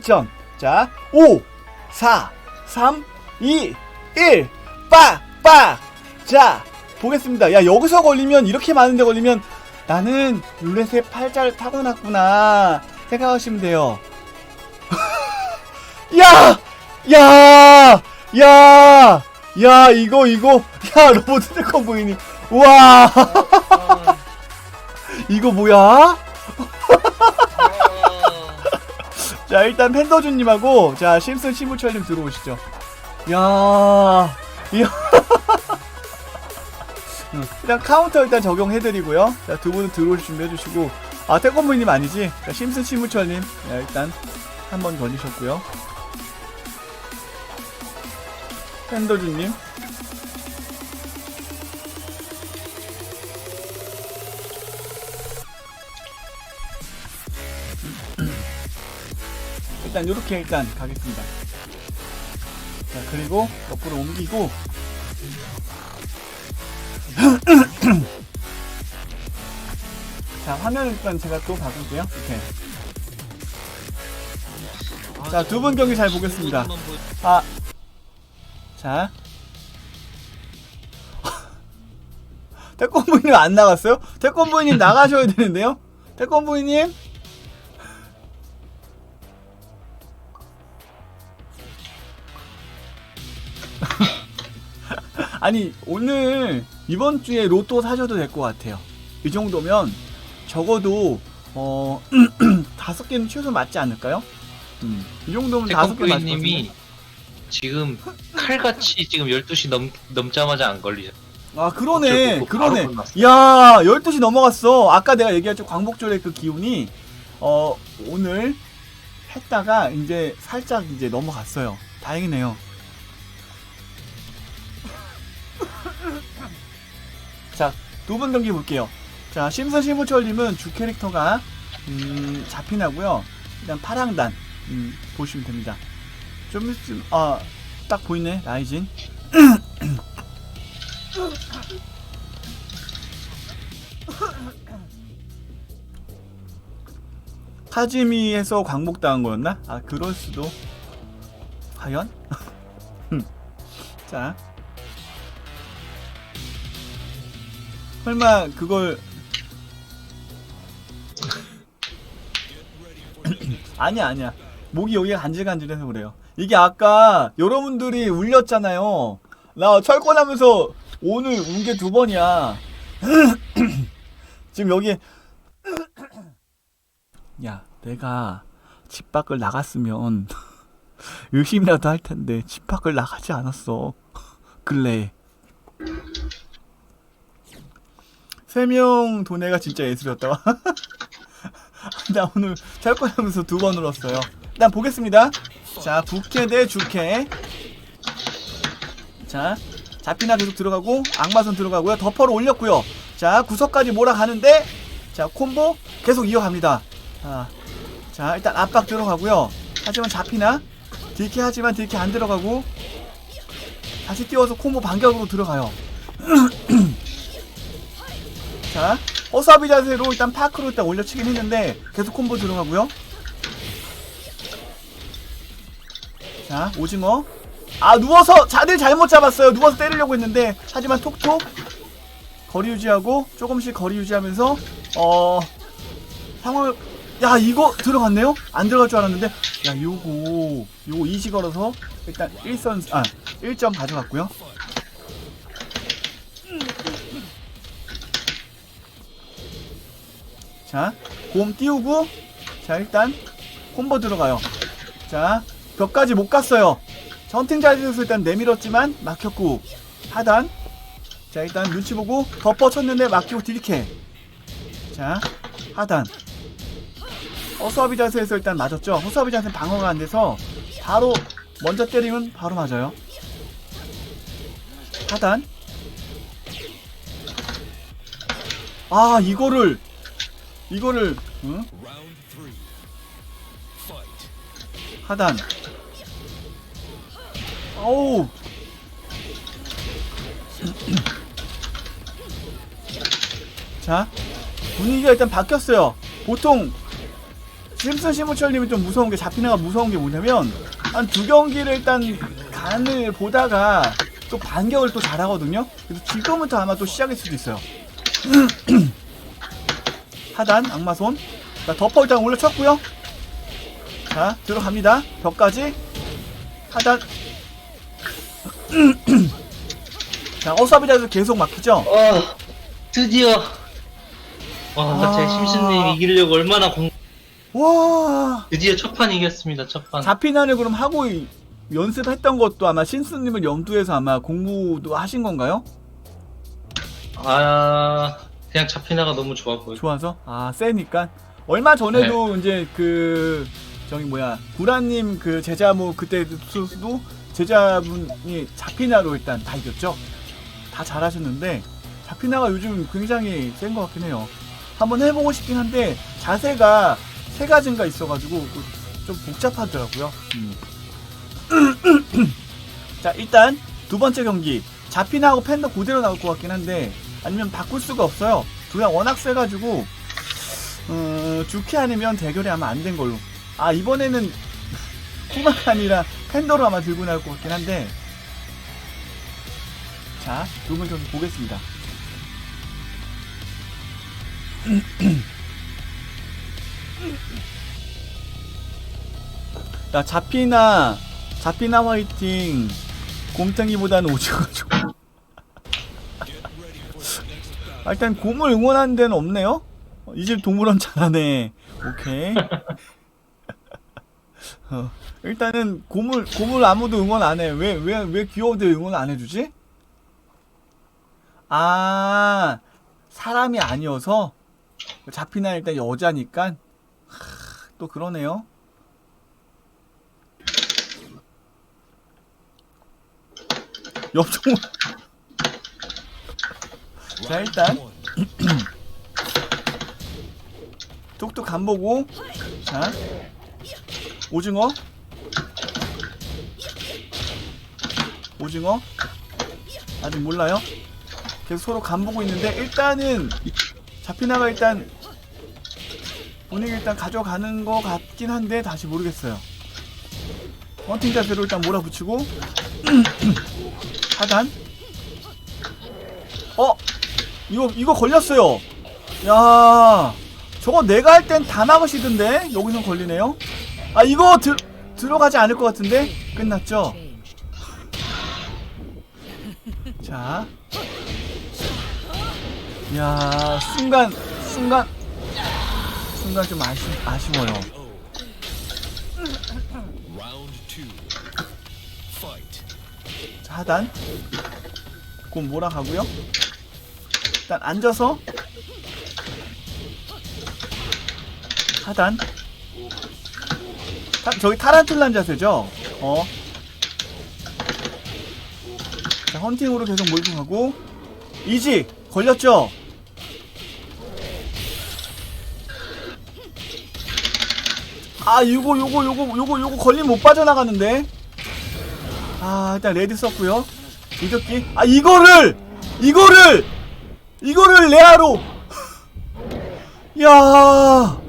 점. 자, 5, 4, 3, 2, 1, 빡! 빡! 자, 보겠습니다. 야, 여기서 걸리면, 이렇게 많은데 걸리면, 나는 룰렛의 팔자를 타고났구나. 생각하시면 돼요. 야! 야! 야! 야, 이거, 이거. 야, 로보트 태권 부인이. 우와! 이거 뭐야? 자 일단 팬더준님하고 자 심슨 시무철님 들어오시죠. 야, 야. 음, 일단 카운터 일단 적용해드리고요. 자두 분은 들어오실 준비해주시고 아 태권부님 아니지? 자 심슨 시무철님 자, 일단 한 번 걸리셨고요. 팬더준님 일단 요렇게 일단 가겠습니다. 자, 그리고 옆으로 옮기고 자, 화면 일단 제가 또 바꿀게요. 이렇게. 자, 두분 경기 잘 보겠습니다. 아. 자. 태권부인님 안 나갔어요? 태권부인님 나가셔야 되는데요? 태권부인님? 아니 오늘 이번 주에 로또 사셔도 될 것 같아요. 이 정도면 적어도 어 다섯 개는 최소 맞지 않을까요? 음, 이 정도면 다섯 개 맞거든요. 지금 칼같이 지금 12시 넘, 넘자마자 안 걸리죠. 아 그러네 어쩌고 그러네. 끝났어. 야 12시 넘어갔어. 아까 내가 얘기했죠 광복절의 그 기운이 어 오늘 했다가 이제 살짝 이제 넘어갔어요. 다행이네요. 자, 두 분 경기 볼게요. 자, 심선 심우철님은 주 캐릭터가 음, 잡히나고요. 일단 파랑단 음, 보시면 됩니다. 좀 있으면 아, 딱 보이네 라이진. 카지미에서 광복당한 거였나? 아, 그럴 수도. 과연? 자. 설마 그걸 아니야 아니야. 목이 여기가 간질간질해서 그래요. 이게 아까 여러분들이 울렸잖아요. 나 철권하면서 오늘 운 게 두 번이야. 지금 여기 야 내가 집 밖을 나갔으면 열심히라도 할 텐데 집 밖을 나가지 않았어. 근래 세명 도네가 진짜 예술이었다. 나 오늘 철권하면서 두 번 울었어요. 일단 보겠습니다. 자, 부캐 대 주캐. 자, 잡히나 계속 들어가고 악마선 들어가고요. 덮어로 올렸고요. 자, 구석까지 몰아가는데 자, 콤보 계속 이어갑니다. 아, 자, 일단 압박 들어가고요. 하지만 잡히나 딜캐 하지만 딜캐 안 들어가고 다시 띄워서 콤보 반격으로 들어가요. 자, 허사비 자세로 일단 파크로 일단 올려치긴 했는데 계속 콤보 들어가고요. 자, 오징어. 아, 누워서 자들 잘못 잡았어요. 누워서 때리려고 했는데 하지만 톡톡 거리 유지하고 조금씩 거리 유지하면서 어 상황을 야 이거 들어갔네요? 안 들어갈 줄 알았는데 야 요거 요거 이지 걸어서 일단 1선 아 1점 가져갔고요. 자, 곰 띄우고, 자, 일단, 콤보 들어가요. 자, 벽까지 못 갔어요. 전팅 자리에서 일단 내밀었지만, 막혔고, 하단. 자, 일단 눈치 보고, 덮어 쳤는데 막히고 딜캐. 자, 하단. 허수아비 자세에서 일단 맞았죠. 허수아비 자세 방어가 안 돼서, 바로, 먼저 때리면 바로 맞아요. 하단. 아, 이거를, 이거를 응? 하단 어우 자 분위기가 일단 바뀌었어요 보통 심슨 시무철님이 좀 무서운 게 잡히나가 무서운 게 뭐냐면 한 두 경기를 일단 간을 보다가 또 반격을 또 잘하거든요. 그래서 지금부터 아마 또 시작일 수도 있어요. 하단 악마손. 자 덮어 일단 올려쳤고요. 자 들어갑니다. 벽까지 하단. 자 어사비자에서 계속 막히죠. 어, 드디어. 와, 제 아. 심신님 이기려고 얼마나 공, 와. 드디어 첫 판 이겼습니다, 첫 판. 자피난을 그럼 하고 이- 연습했던 것도 아마 신스님을 염두해서 아마 공부도 하신 건가요? 아, 그냥 잡히나가 너무 좋아 보여. 좋아서 아 세니까 얼마 전에도 이제 그 저기 뭐야 구라님 그 제자모 그때 수도 제자분이 자피나로 일단 다 이겼죠. 다 잘하셨는데 자피나가 요즘 굉장히 센 것 같긴 해요. 한번 해보고 싶긴 한데 자세가 세 가지인가 있어가지고 그좀 복잡하더라고요. 음. 자 일단 두 번째 경기 자피나하고 팬더 그대로 나올 것 같긴 한데 아니면 바꿀 수가 없어요. 둘 다 워낙 세가지고 어, 주키 아니면 대결이 아마 안 된 걸로. 아 이번에는 쿠마가 아니라 팬더로 아마 들고 나올 것 같긴 한데 자 두분 경기 보겠습니다. 자 자피나 자피나 화이팅 곰탱이보다는 오징어 좋아. 아, 일단 곰을 응원하는 데는 없네요. 이집 동물원 잘하네. 오케이. 어, 일단은 곰을 곰을 아무도 응원 안 해. 왜 왜 왜 귀여운데 응원 안 해주지? 아 사람이 아니어서 잡히나 일단 여자니까 하, 또 그러네요. 옆종 자 일단. 뚝뚝 간 보고. 자 오징어. 오징어. 아직 몰라요. 계속 서로 간 보고 있는데 일단은 잡히나가 일단 분위기 일단 가져가는 거 같긴 한데 다시 모르겠어요. 헌팅 자세로 일단 몰아붙이고. 하단. 어 이거 이거 걸렸어요. 야 저거 내가 할 땐 다 막으시던데? 여기서 걸리네요. 아 이거 들 들어가지 않을 것 같은데? 끝났죠? 자. 야, 순간, 순간, 순간 좀 아쉬, 아쉬워요. 자, 하단. 곧 몰아가고요. 일단 앉아서. 하단. 타, 저기 타란툴란 자세죠? 어. 자, 헌팅으로 계속 몰고 가고. 이지! 걸렸죠? 아, 요거, 요거, 요거, 요거, 요거 걸리면 못 빠져나가는데? 아, 일단 레드 썼고요. 이덕기. 아, 이거를! 이거를! 이거를 레아로! 야.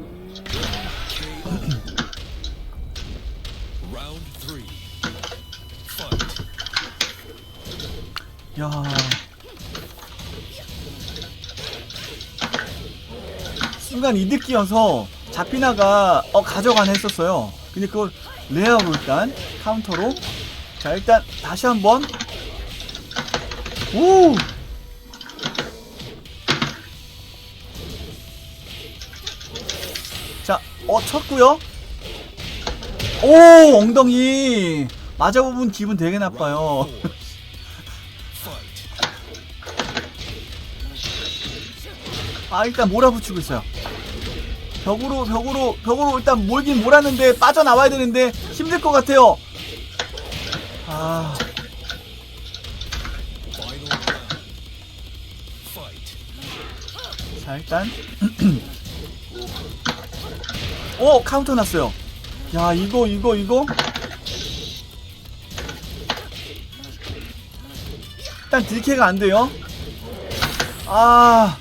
야. 순간 이득기여서 자피나가 어 가져가나 했었어요. 근데 그걸 레어로 일단 카운터로. 자 일단 다시 한번. 오 자, 어, 쳤고요 오, 엉덩이. 맞아보면 기분 되게 나빠요. 아 일단 몰아붙이고 있어요 벽으로 벽으로 벽으로 일단 몰긴 몰았는데 빠져나와야 되는데 힘들 것 같아요 아. 자 일단 오 카운터 났어요. 야 이거 이거 이거? 일단 딜캐가 안 돼요. 아.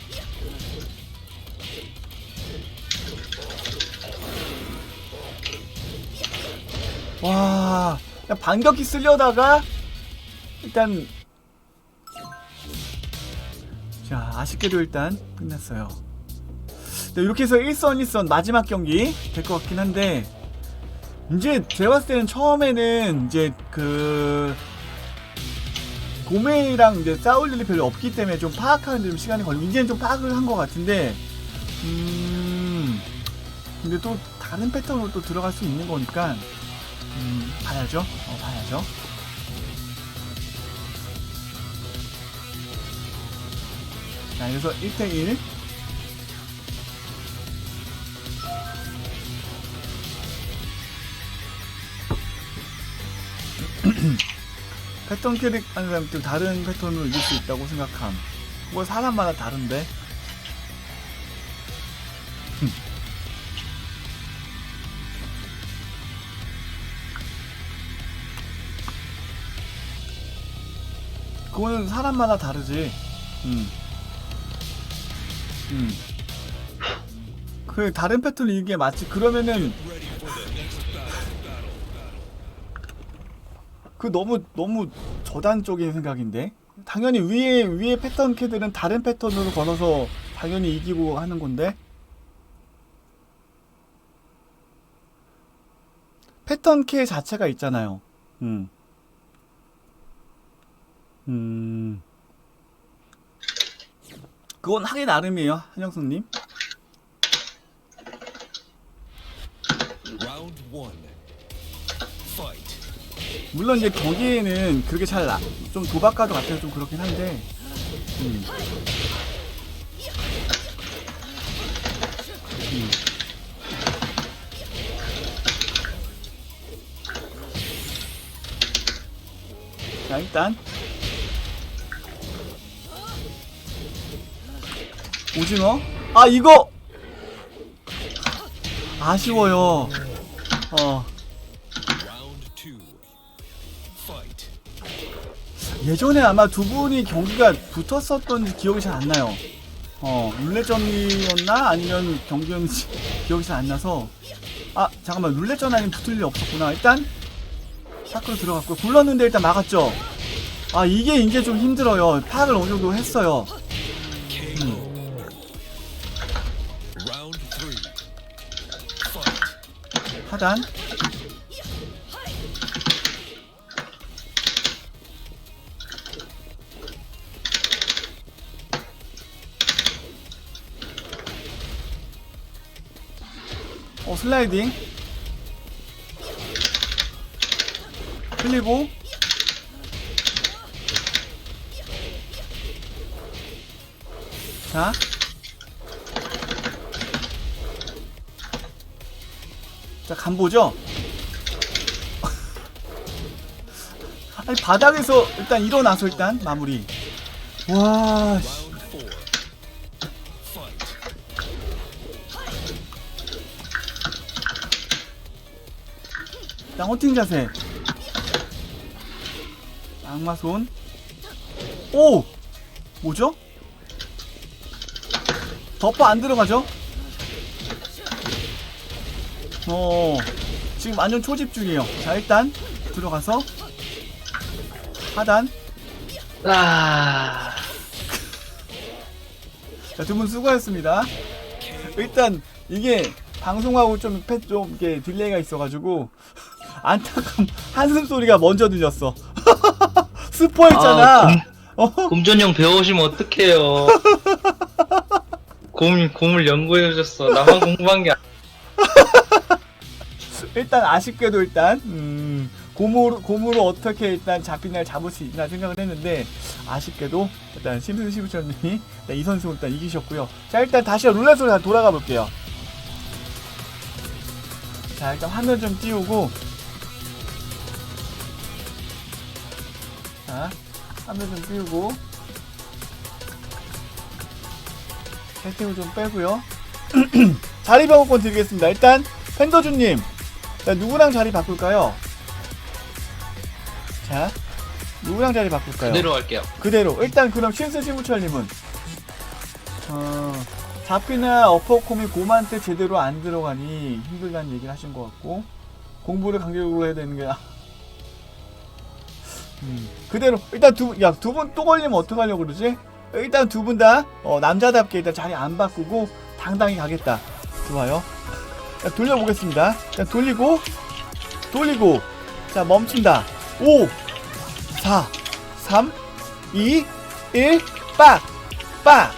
와, 반격기 쓰려다가 일단 자 아쉽게도 일단 끝났어요. 네, 이렇게 해서 1선 1선 마지막 경기 될 것 같긴 한데 이제 제가 봤을 때는 처음에는 이제 그 고메이랑 이제 싸울 일이 별로 없기 때문에 좀 파악하는 데 좀 시간이 걸리고 이제는 좀 파악을 한 것 같은데 음 근데 또 다른 패턴으로 또 들어갈 수 있는 거니까 음 봐야죠. 어 봐야죠. 자 그래서 1대1 패턴 캐릭 하는 사람들 다른 패턴으로 이길 수 있다고 생각함. 그거 사람마다 다른데. 그거는 사람마다 다르지. 음. 음. 그 다른 패턴을 이게 맞지. 그러면은 그 너무 너무 저단적인 생각인데 당연히 위에 위에 패턴 캐들은 다른 패턴으로 걸어서 당연히 이기고 하는 건데 패턴 캐 자체가 있잖아요. 음. 음. 그건 하기 나름이에요, 한영수님. 물론 이제 거기에는 그렇게 잘 좀 도박가도 같아서 좀 그렇긴 한데 음. 음. 자 일단. 오징어? 아 이거! 아쉬워요. 어 예전에 아마 두 분이 경기가 붙었었던 기억이 잘 안 나요. 어, 룰렛전이었나? 아니면 경기였는지 기억이 잘 안 나서. 아, 잠깐만, 룰렛전 아니면 붙을 일 없었구나. 일단, 사크로 들어갔고, 굴렀는데 일단 막았죠. 아, 이게 이제 좀 힘들어요. 파악을 어느 정도 했어요. Fight. 하단. 슬라이딩 흘리고 자 자, 간 보죠? 아니, 바닥에서 일단 일어나서 일단 마무리. 와, 씨. 헌팅 자세. 악마 손. 오! 뭐죠? 덮어 안 들어가죠? 어, 지금 완전 초집중이에요. 자, 일단 들어가서 하단. 아, 자, 두 분 수고하셨습니다. 일단 이게 방송하고 좀, 패- 좀 이게 딜레이가 있어가지고 안타까운 한숨 소리가 먼저 들렸어. 스포했잖아. 아, 어? 곰전형 배워오시면 어떡해요. 곰, 곰을 연구해오셨어. 나만 공부한 게 아니야. 일단 아쉽게도 일단 음, 곰으로 곰으로 어떻게 일단 잡히날 잡을 수 있나 생각을 했는데 아쉽게도 일단 심슨 시부천님이 이 선수 일단 이기셨고요. 자 일단 다시 룰렛으로 다시 돌아가 볼게요. 자 일단 화면 좀 띄우고 자 화면 좀 띄우고 채팅을 좀 빼고요. 자리 병원권 드리겠습니다. 일단 팬더주님 자, 누구랑 자리 바꿀까요? 자, 누구랑 자리 바꿀까요? 그대로 할게요. 그대로. 일단 그럼 신스 신부철님은 어, 잡기나 어퍼콤이 곰한테 제대로 안 들어가니 힘들다는 얘기를 하신 것 같고 공부를 강제적으로 해야 되는 거야. 음, 그대로 일단 두야두 분 또 걸리면 어떡하려고 그러지? 일단 두 분 다 어, 남자답게 일단 자리 안 바꾸고 당당히 가겠다. 좋아요. 자, 돌려보겠습니다. 자, 돌리고 돌리고 자 멈춘다. 5 4 3 2 1 빡! 빡!